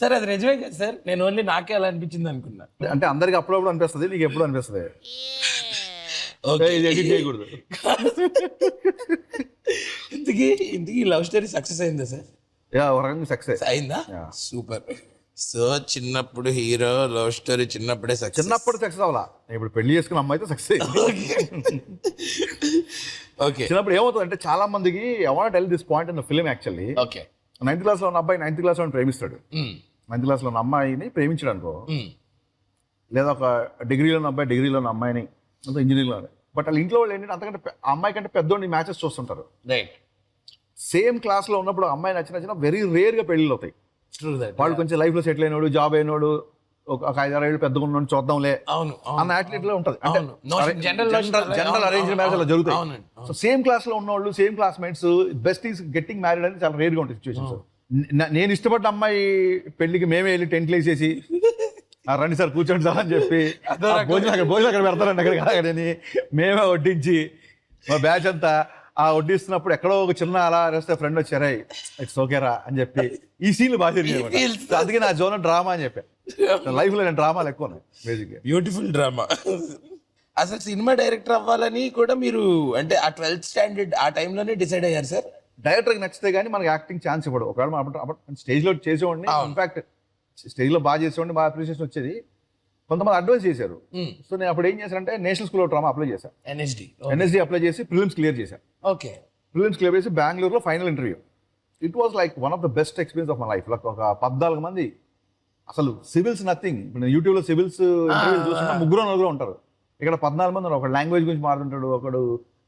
Sir అది నిజమే కదా సార్. నేను ఓన్లీ నాకే అలా అనిపించింది అనుకున్నా. అంటే అందరికి అప్పుడప్పుడు అనిపిస్తుంది నీకు ఎప్పుడు అనిపిస్తుంది? ఓకే ఇది edit చేయకూడదు. ఇంతకీ ఇంతకీ లవ్ స్టోరీ సక్సెస్ అయిందా సార్? యా ఒక రకంగా సక్సెస్ అయిందా? Yeah. సూపర్. సో చిన్నప్పుడు హీరో లవ్ స్టోరీ చిన్నప్పుడే సక్సెస్ చిన్నప్పుడు సక్సెస్ అవ్వాలా? ఇప్పుడు పెళ్ళి చేసుకున్న అమ్మాయి అయితే సక్సెస్ ఓకే చిన్నప్పుడు ఏమవుతుంది అంటే చాలా మందికి ever tell this point in film actually okay ninth క్లాస్లో ఉన్న అబ్బాయి నైన్త్ క్లాస్లో ప్రేమిస్తాడు. నైన్త్ క్లాస్లో ఉన్న అమ్మాయిని ప్రేమించాడు అనుకో లేదా ఒక డిగ్రీలో ఉన్న అబ్బాయి డిగ్రీలో ఉన్న అమ్మాయిని అంత ఇంజనీరింగ్లో బట్ వాళ్ళ ఇంట్లో వాళ్ళు ఏంటంటే అంతకంటే ఆ అమ్మాయి కంటే పెద్దోడిని మ్యాచెస్ చూస్తుంటారు. రైట్ సేమ్ క్లాస్లో ఉన్నప్పుడు అమ్మాయి నచ్చిన నచ్చిన వెరీ రేర్గా పెళ్ళిళ్ళు అవుతాయి. వాడు కొంచెం లైఫ్లో సెటిల్ అయినోడు జాబ్ అయినోడు ఒక ఐదారు ఏళ్ళు పెద్దగా ఉన్నాడు చూద్దాంలే అవును అన్న యాటిట్యూడ్లో ఉంటది జనరల్ అరేంజ్ మ్యారేజ్ అలా జరుగుతాయి. సో సేమ్ క్లాస్లో ఉన్నోళ్ళు same classmates best is getting married అనేది చాలా రేర్గా ఉంటుంది సిచ్యువేషన్స్ నేను ఇష్టపడ్డ అమ్మాయి పెళ్ళికి మేమే వెళ్ళి టెంట్లు వేసేసి "ఆ, రండి సార్ కూర్చోండి సార్ అని చెప్పి అదో "ఆ, రకం. భోజనం అక్కడ భోజనం అక్కడ పెడతారండి అక్కడ కాదని మేమే వడ్డించి మా బ్యాచ్ అంతా ఆ వడ్డిస్తున్నప్పుడు ఎక్కడో ఒక చిన్న అలా వేస్తే ఫ్రెండ్ వచ్చారా ఇట్స్ ఓకేరా అని చెప్పి ఈ సీన్లు బాగా జరిగాయి అందుకే నా జోన్ డ్రామా అని చెప్పా. లైఫ్లో నేను డ్రామాలు ఎక్కువ బ్యూటిఫుల్ డ్రామా అసలు సినిమా డైరెక్టర్ అవ్వాలని కూడా మీరు అంటే ఆ ట్వెల్త్ స్టాండర్డ్ ఆ టైంలోనే డిసైడ్ అయ్యారు సార్? డైరెక్టర్ నచ్చితే గానీ మనకి యాక్టింగ్ ఛాన్స్ ఇవ్వడు. ఒకవేళ మనం స్టేజ్లో చేసేవాడిని. ఇన్ఫాక్ట్ స్టేజ్లో బాగా చేసేవాడిని బాగా అప్రిసియేషన్ వచ్చేది. కొంతమంది అడ్వైస్ చేశారు. సో నేను అప్పుడు ఏం చేశానంటే national school of drama apply చేశాను ఎన్ఎస్డి. ఎన్ఎస్డి అప్లై చేసి ప్రిలిమ్స్ క్లియర్ చేశాను ఓకే. ప్రిలిమ్స్ క్లియర్ చేసి బెంగళూరులో final interview it was like one of the best experience of my life like ఒక పద్నాలుగు మంది. అసలు సివిల్స్ నథింగ్ ఇప్పుడు యూట్యూబ్లో సివిల్స్ ఇంటర్వ్యూ చూస్తున్నా ముగ్గురు నలుగురు ఉంటారు. ఇక్కడ పద్నాలుగు మంది ఉన్నారు. ఒక లాంగ్వేజ్ గురించి మాట్లాడుతుంటాడు ఒకడు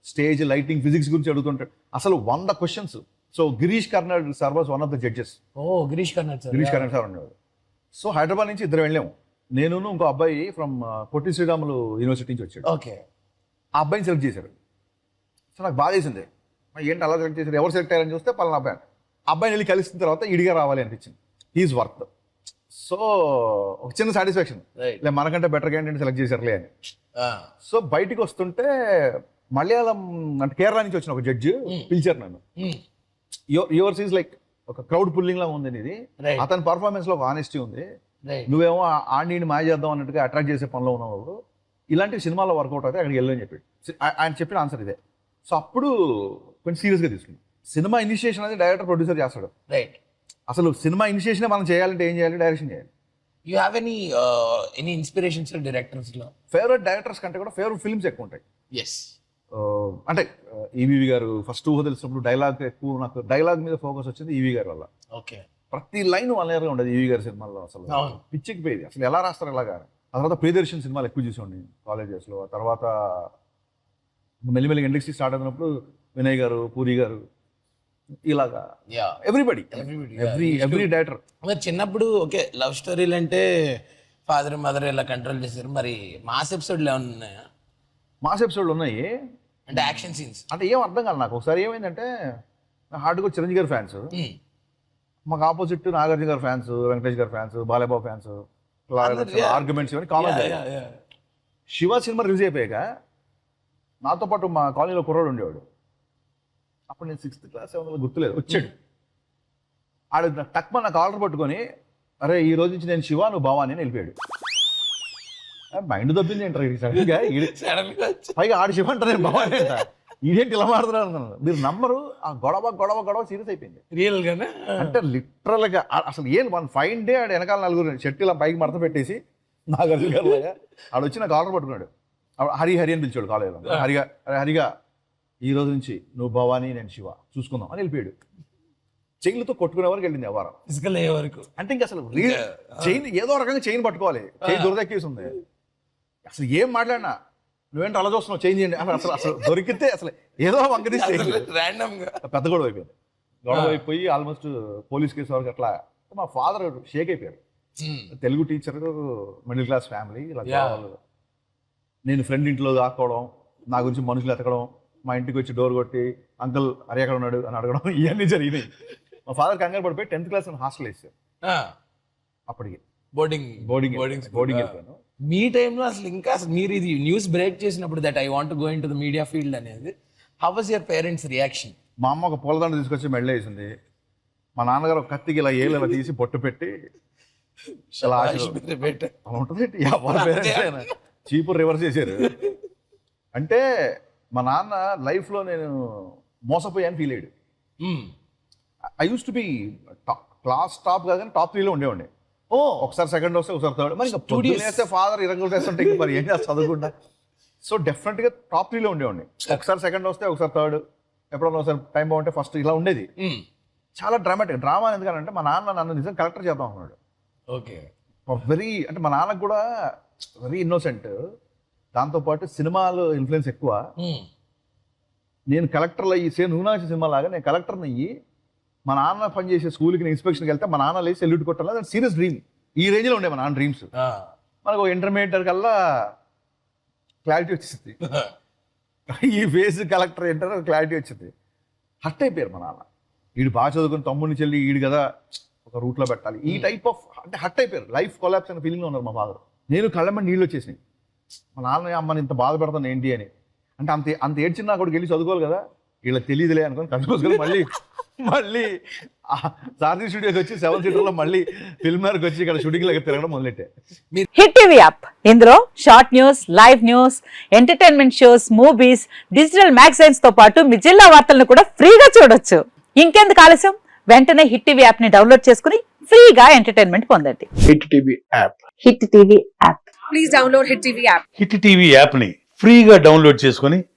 స్టేజ్ లైటింగ్ ఫిజిక్స్ గురించి అడుగుతుంటాడు. అసలు వంద questions so Girish Karnad sir was one of the judges oh Girish Karnad sir. Girish Karnad sir ఉండేవాడు సో హైదరాబాద్ నుంచి ఇద్దరు వెళ్ళాము. నేను ఇంకో అబ్బాయి ఫ్రమ్ పొట్టి శ్రీరాములు యూనివర్సిటీ నుంచి వచ్చాడు. ఓకే. ఆ అబ్బాయిని సెలెక్ట్ చేశారు. సో నాకు బాధ వేసింది మరి ఏంటి అలా సెలెక్ట్ చేశారు? ఎవరు సెలెక్ట్ అయ్యారని చూస్తే పలానా అబ్బాయి అబ్బాయిని వెళ్ళి కలిసిన తర్వాత ఇడిగా రావాలి అనిపించింది. హీఈస్ వర్త్ సో ఒక చిన్న సాటిస్ఫాక్షన్ లే మనకంటే బెటర్ క్యాండిడేట్ సెలెక్ట్ చేశారులే అని. సో బయటికి వస్తుంటే మలయాళం అంటే కేరళ నుంచి వచ్చిన ఒక జడ్జి పిలిచారు నన్ను. యువర్స్ ఈజ్ లైక్ ఒక క్రౌడ్ పుల్లింగ్ లా ఉంది ఇది. అతని పర్ఫార్మెన్స్లో ఒక ఆనెస్టీ ఉంది. నువ్వేమో ఆడిని మాయ చేద్దాం అన్నట్టుగా అట్రాక్ట్ చేసే పనిలో ఉన్నావు ఇలాంటి సినిమాలో వర్కౌట్ అయితే అక్కడికి వెళ్ళు అని చెప్పి ఆ- ఆయన చెప్పిన ఆన్సర్ ఇదే. సో అప్పుడు కొంచెం సీరియస్గా తీసుకుంది సినిమా ఇనిషియేషన్ అనేది డైరెక్టర్ ప్రొడ్యూసర్ చేస్తాడు. రైట్ అసలు సినిమా ఇనిషియేషన్ మనం చేయాలంటే ఏం చేయాలి? డైరెక్షన్ చేయాలి. You have any any inspirations డైరెక్టర్స్లో? ఫేవరెట్ డైరెక్టర్స్ కంటే కూడా ఫేవరెట్ ఫిల్మ్స్ ఎక్కువ ఉంటాయి. ఎస్ అంటే ఈవీవి గారు ఫస్ట్ ఊహ తెలిసినప్పుడు డైలాగ్ ఎక్కువ నాకు డైలాగ్ మీద ఫోకస్ వచ్చింది ఈవీ గారి వల్ల. ఓకే. ప్రతి లైన్ వన్ ఇయర్గా ఉండదు ఈవీ గారి సినిమాల్లో అసలు. పిచ్చికి పోయేది. అసలు ఎలా రాస్తారు ఎలాగా ఆ తర్వాత ప్రియదర్శన్ సినిమాలు ఎక్కువ చూసేవాడిని కాలేజెస్లో. ఆ తర్వాత మెల్లిమెల్లి ఇండస్ట్రీ స్టార్ట్ అయినప్పుడు వినయ్ గారు పూరి గారు ఇలాగా. Yeah everybody every. Every director మరి చిన్నప్పుడు ఓకే లవ్ స్టోరీలు అంటే ఫాదర్ మదర్ ఇలా కంట్రోల్ చేశారు. మరి మాస్ ఎపిసోడ్లు ఏమైనా ఉన్నాయా? మాస్ ఎపిసోడ్లు ఉన్నాయి. అంటే యాక్షన్ సీన్స్ అంటే ఏం అర్థం కాదు నాకు. ఒకసారి ఏమైందంటే హార్డ్గా చిరంజీవి గారి ఫ్యాన్స్ మాకు ఆపోజిట్ నాగార్జున గారి ఫ్యాన్స్ వెంకటేష్ గారి ఫ్యాన్స్ బాలయ్యబాబు ఫ్యాన్స్. ఆర్గ్యుమెంట్స్ ఇవన్నీ కామన్ శివ సినిమా రిలీజ్ అయిపోయాక నాతో పాటు మా కాలనీలో కుర్రాడు ఉండేవాడు. అప్పుడు నేను సిక్స్త్ క్లాస్ సెవెంత్ గుర్తులేదు. వచ్చాడు. ఆడు టక్మ నాకు ఆర్డర్ పట్టుకొని అరే ఈ రోజు నుంచి నేను శివ నువ్వు భవాని అని వెళ్ళిపోయాడు. మైండ్ దొబ్బింది ఏంటారు ఇది సడన్గా పైగా ఆడు శివ అంటే నేను భవాని అంట ఇదేంటి ఇలా అనుకున్నాను మీరు నమ్మరు ఆ గొడవ గొడవ గొడవ సీరియస్ అయిపోయింది. రియల్ గానే? అంటే లిటరల్గా అసలు ఏం వన్ ఫైన్ డే ఆడు వెనకాల నలుగురు షర్ట్ ఇలా పైకి మడత పెట్టేసి నాగార్జున గారు ఆడు వచ్చి నాకు ఆర్డర్ పట్టుకున్నాడు. హరి హరి అని పిలిచాడు కాలేజీలో. హరిగా హరిగా ఈ రోజు నుంచి నువ్వు భవానీ నేను శివ చూసుకుందాం అని వెళ్ళిపోయాడు. చైన్లతో కొట్టుకునే వరకు వెళ్ళింది వ్యవహారం ఫిజికల్ అయ్యే వరకు. అంటే ఇంకా అసలు చైన్ ఏదో రకంగా చైన్ పట్టుకోవాలి. చైన్ దొరదక్కేసి ఉంది. అసలు ఏం మాట్లాడినా? నువ్వేంటి అలా చూస్తున్నావు? చైన్ చేయండి. అసలు అసలు దొరికితే అసలు ఏదో వంక తీసి చేయాలి. ర్యాండమ్గా. పెద్ద గొడవ అయిపోయింది. గొడవ అయిపోయి ఆల్మోస్ట్ పోలీస్ కేసు వరకు అట్లా మా ఫాదర్ షేక్ అయిపోయారు Telugu teacher middle class family ఇలా. నేను ఫ్రెండ్ ఇంట్లో దాక్కోవడం నా గురించి మనుషులు ఎతకడం మా ఇంటికి వచ్చి డోర్ కొట్టి అంకుల్ అరే ఎక్కడ ఉన్నాడు అని అడగడం ఇవన్నీ జరిగినాయి. మా ఫాదర్ కంగారు పడిపోయి టెన్త్ క్లాస్ హాస్టల్ వేసారు. అప్పటికి. బోర్డింగ్ బోర్డింగ్ బోర్డింగ్ బోర్డింగ్ వెళ్ళిపోయాను. మీ టైంలో అసలు ఇంకా అసలు మీరు ఇది న్యూస్ బ్రేక్ చేసినప్పుడు that I want go in to the media field అనేది how was your parents reaction మా అమ్మ ఒక పూలదండ తీసుకొచ్చి మెడలో వేసింది. మా నాన్నగారు ఒక కత్తికి ఇలా ఏళ్ళు ఇలా తీసి బొట్టు పెట్టి ఇలా ఉంటుంది ఎవరి పేరెంట్స్ చీపు రివర్స్ చేశారు. అంటే మా నాన్న లైఫ్లో నేను మోసపోయాను ఫీల్ అయ్యాడు. I use to be class top కాదని టాప్ త్రీలో ఉండేవాడిని. ఓ. ఒకసారి సెకండ్ వస్తే ఒకసారి థర్డ్ మరి. పొద్దున్న వేస్తే ఫాదర్ ఇరగలు వేస్తుంటే ఇంక మరి ఏం చేస్తా చదువుకుంటా? సో డెఫినెట్గా టాప్ త్రీలో ఉండేవాడిని. ఒకసారి సెకండ్ వస్తే ఒకసారి థర్డ్ ఎప్పుడన్నా ఒకసారి టైం బాగుంటే ఫస్ట్ ఇలా ఉండేది. చాలా డ్రామాటిక్ డ్రామా ఎందుకంటే మా నాన్న నన్ను నిజం కలెక్టర్ చేద్దాం అన్నాడు. ఓకే. వెరీ అంటే మా నాన్నకు కూడా వెరీ ఇన్నోసెంట్ దాంతోపాటు సినిమాలు ఇన్ఫ్లుయెన్స్ ఎక్కువ. నేను కలెక్టర్లు అయ్యి సేమ్ నూనాసి సినిమా లాగా నేను కలెక్టర్ని అయ్యి మా నాన్న పనిచేసే స్కూల్కి నేను ఇన్స్పెక్షన్కి వెళ్తే మా నాన్న లేచి సెల్యూట్ కొట్టాలి అది సీరియస్ డ్రీమ్. ఈ రేంజ్లో ఉండే మా నాన్న డ్రీమ్స్. మనకు ఇంటర్మీడియట్ కల్లా క్లారిటీ వచ్చింది ఈ ఫేస్ కలెక్టర్ ఏంటో క్లారిటీ వచ్చింది. హట్ అయిపోయారు మా నాన్న. వీడు బాగా చదువుకుని తమ్ముడిని చెల్లి ఈడు కదా ఒక రూట్లో పెట్టాలి. ఈ టైప్ ఆఫ్ అంటే హట్ అయిపోయారు. లైఫ్ కొలాప్స్ అనే ఫీలింగ్లో ఉన్నారు మా ఫాదర్. నేను కళ్ళమ్మ నీళ్ళు వచ్చేసినాయి. మా నాన్న అమ్మని ఇంత బాధపెడతాను ఏంటి అని. అంటే అంత అంత ఏడ్చిన నాకు వెళ్ళి చదువుకోవాలి కదా. వీళ్ళకి తెలియదులే అనుకొని కలుపుకొని మళ్ళీ మళ్ళీ సారథి స్టూడియోకి వచ్చి సెవెన్ సీటర్లో మళ్ళీ ఫిల్మర్కి వచ్చి ఇక్కడ షూటింగ్ దగ్గర తిరగడం మొదలెట్టే. Hit TV app. ఇందులో short news live news entertainment shows movies digital మ్యాగజైన్స్తో పాటు మీ జిల్లా వార్తలను కూడా ఫ్రీగా చూడొచ్చు. ఇంకెందుకు ఆలస్యం? వెంటనే హిట్ టీవీ యాప్ని డౌన్లోడ్ చేసుకుని ఫ్రీగా ఎంటర్టైన్మెంట్ పొందండి. Hit TV app. Hit TV app. Please download Hit TV app. Hit TV యాప్ని ఫ్రీగా డౌన్లోడ్ చేసుకొని